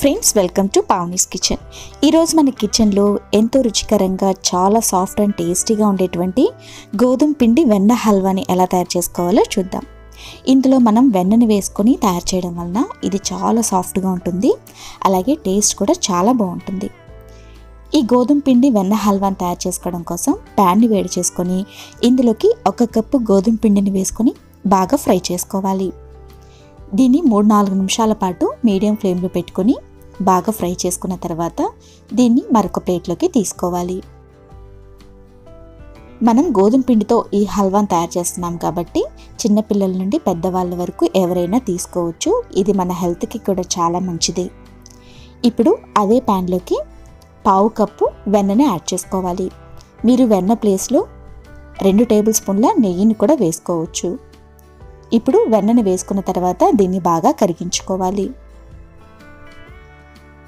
Friends welcome to Pavani's kitchen. ఈరోజు మన కిచెన్లో ఎంతో రుచికరంగా చాలా సాఫ్ట్ అండ్ టేస్టీగా ఉండేటువంటి గోధుమ పిండి వెన్న హల్వాని ఎలా తయారు చేసుకోవాలో చూద్దాం. ఇందులో మనం వెన్నని వేసుకొని తయారు చేయడం వలన ఇది చాలా సాఫ్ట్గా ఉంటుంది. అలాగే టేస్ట్ కూడా చాలా బాగుంటుంది. ఈ గోధుమ పిండి వెన్న హల్వాని తయారు చేసుకోవడం కోసం ప్యాన్ని వేడి చేసుకొని ఇందులోకి ఒక కప్పు గోధుమ పిండిని వేసుకొని బాగా ఫ్రై చేసుకోవాలి. దీన్ని మూడు నాలుగు నిమిషాల పాటు మీడియం ఫ్లేమ్లో పెట్టుకొని బాగా ఫ్రై చేసుకున్న తర్వాత దీన్ని మరొక ప్లేట్లోకి తీసుకోవాలి. మనం గోధుమ పిండితో ఈ హల్వాను తయారు చేస్తున్నాం కాబట్టి చిన్నపిల్లల నుండి పెద్దవాళ్ళ వరకు ఎవరైనా తీసుకోవచ్చు. ఇది మన హెల్త్కి కూడా చాలా మంచిది. ఇప్పుడు అదే ప్యాన్లోకి పావు కప్పు వెన్నని యాడ్ చేసుకోవాలి. మీరు వెన్న ప్లేస్లో రెండు టేబుల్ స్పూన్ల నెయ్యిని కూడా వేసుకోవచ్చు. ఇప్పుడు వెన్నని వేసుకున్న తర్వాత దీన్ని బాగా కరిగించుకోవాలి.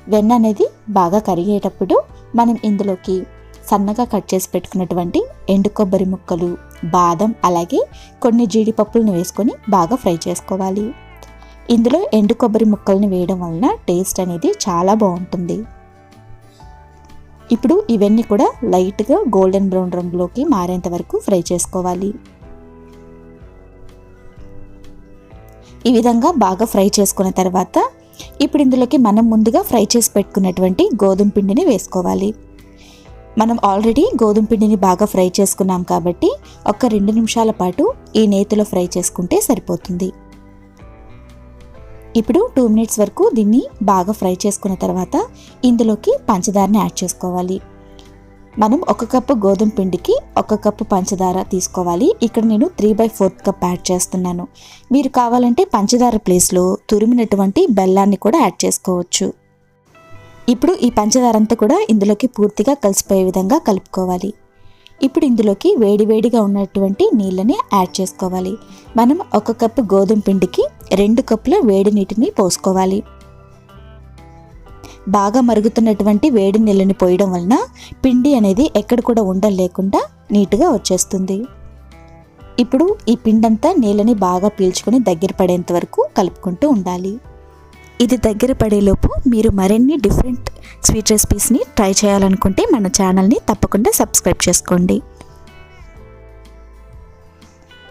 వెన్న అనేది బాగా కరిగేటప్పుడు మనం ఇందులోకి సన్నగా కట్ చేసి పెట్టుకున్నటువంటి ఎండు కొబ్బరి ముక్కలు బాదం అలాగే కొన్ని జీడిపప్పులను వేసుకొని బాగా ఫ్రై చేసుకోవాలి. ఇందులో ఎండు కొబ్బరి ముక్కల్ని వేయడం వలన టేస్ట్ అనేది చాలా బాగుంటుంది. ఇప్పుడు ఇవన్నీ కూడా లైట్గా గోల్డెన్ బ్రౌన్ రంగులోకి మారేంత వరకు ఫ్రై చేసుకోవాలి. ఈ విధంగా బాగా ఫ్రై చేసుకున్న తర్వాత ఇప్పుడు ఇందులోకి మనం ముందుగా ఫ్రై చేసి పెట్టుకున్నటువంటి గోధుమ పిండిని వేసుకోవాలి. మనం ఆల్రెడీ గోధుమ పిండిని బాగా ఫ్రై చేసుకున్నాం కాబట్టి ఒక రెండు నిమిషాల పాటు ఈ నేతిలో ఫ్రై చేసుకుంటే సరిపోతుంది. ఇప్పుడు టూ మినిట్స్ వరకు దీన్ని బాగా ఫ్రై చేసుకున్న తర్వాత ఇందులోకి పంచదారని యాడ్ చేసుకోవాలి. మనం ఒక కప్పు గోధుమ పిండికి ఒక కప్పు పంచదార తీసుకోవాలి. ఇక్కడ నేను three by fourth cup add చేస్తున్నాను. మీరు కావాలంటే పంచదార ప్లేస్లో తురిమినటువంటి బెల్లాన్ని కూడా యాడ్ చేసుకోవచ్చు. ఇప్పుడు ఈ పంచదార అంతా కూడా ఇందులోకి పూర్తిగా కలిసిపోయే విధంగా కలుపుకోవాలి. ఇప్పుడు ఇందులోకి వేడివేడిగా ఉన్నటువంటి నీళ్ళని యాడ్ చేసుకోవాలి. మనం ఒక కప్పు గోధుమ పిండికి రెండు కప్పుల వేడి నీటిని పోసుకోవాలి. బాగా మరుగుతున్నటువంటి వేడి నీళ్ళని పోయడం వలన పిండి అనేది ఎక్కడ కూడా ఉండలు లేకుండా నీట్గా వచ్చేస్తుంది. ఇప్పుడు ఈ పిండంతా నీళ్ళని బాగా పీల్చుకొని దగ్గర పడేంత వరకు కలుపుకుంటూ ఉండాలి. ఇది దగ్గర పడేలోపు మీరు మరిన్ని డిఫరెంట్ స్వీట్ రెసిపీస్ని ట్రై చేయాలనుకుంటే మన ఛానల్ని తప్పకుండా సబ్స్క్రైబ్ చేసుకోండి.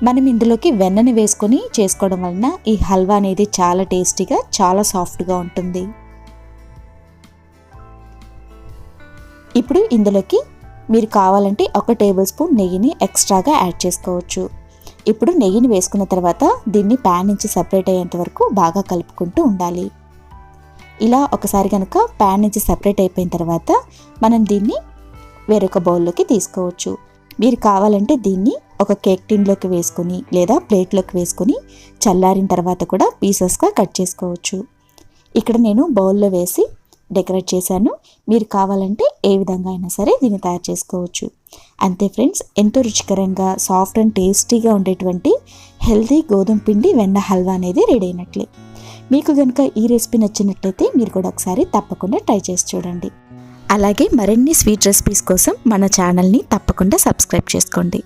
మనం ఇందులోకి వెన్నని వేసుకొని చేసుకోవడం వలన ఈ హల్వా అనేది చాలా టేస్టీగా చాలా సాఫ్ట్గా ఉంటుంది. ఇప్పుడు ఇందులోకి మీరు కావాలంటే ఒక టేబుల్ స్పూన్ నెయ్యిని ఎక్స్ట్రాగా యాడ్ చేసుకోవచ్చు. ఇప్పుడు నెయ్యిని వేసుకున్న తర్వాత దీన్ని ప్యాన్ నుంచి సపరేట్ అయ్యేంత వరకు బాగా కలుపుకుంటూ ఉండాలి. ఇలా ఒకసారి కనుక ప్యాన్ నుంచి సపరేట్ అయిపోయిన తర్వాత మనం దీన్ని వేరొక బౌల్లోకి తీసుకోవచ్చు. మీరు కావాలంటే దీన్ని ఒక కేక్ టిన్లోకి వేసుకొని లేదా ప్లేట్లోకి వేసుకొని చల్లారిన తర్వాత కూడా పీసెస్గా కట్ చేసుకోవచ్చు. ఇక్కడ నేను బౌల్లో వేసి డెకరేట్ చేశాను. మీరు కావాలంటే ఏ విధంగా అయినా సరే దీన్ని తయారు చేసుకోవచ్చు. అంతే ఫ్రెండ్స్ ఎంతో రుచికరంగా సాఫ్ట్ అండ్ టేస్టీగా ఉండేటువంటి హెల్దీ గోధుమ పిండి వెన్న హల్వా అనేది రెడీ అయినట్లే. మీకు కనుక ఈ రెసిపీ నచ్చినట్లయితే మీరు కూడా ఒకసారి తప్పకుండా ట్రై చేసి చూడండి. అలాగే మరిన్ని స్వీట్ రెసిపీస్ కోసం మన ఛానల్ని తప్పకుండా సబ్స్క్రైబ్ చేసుకోండి.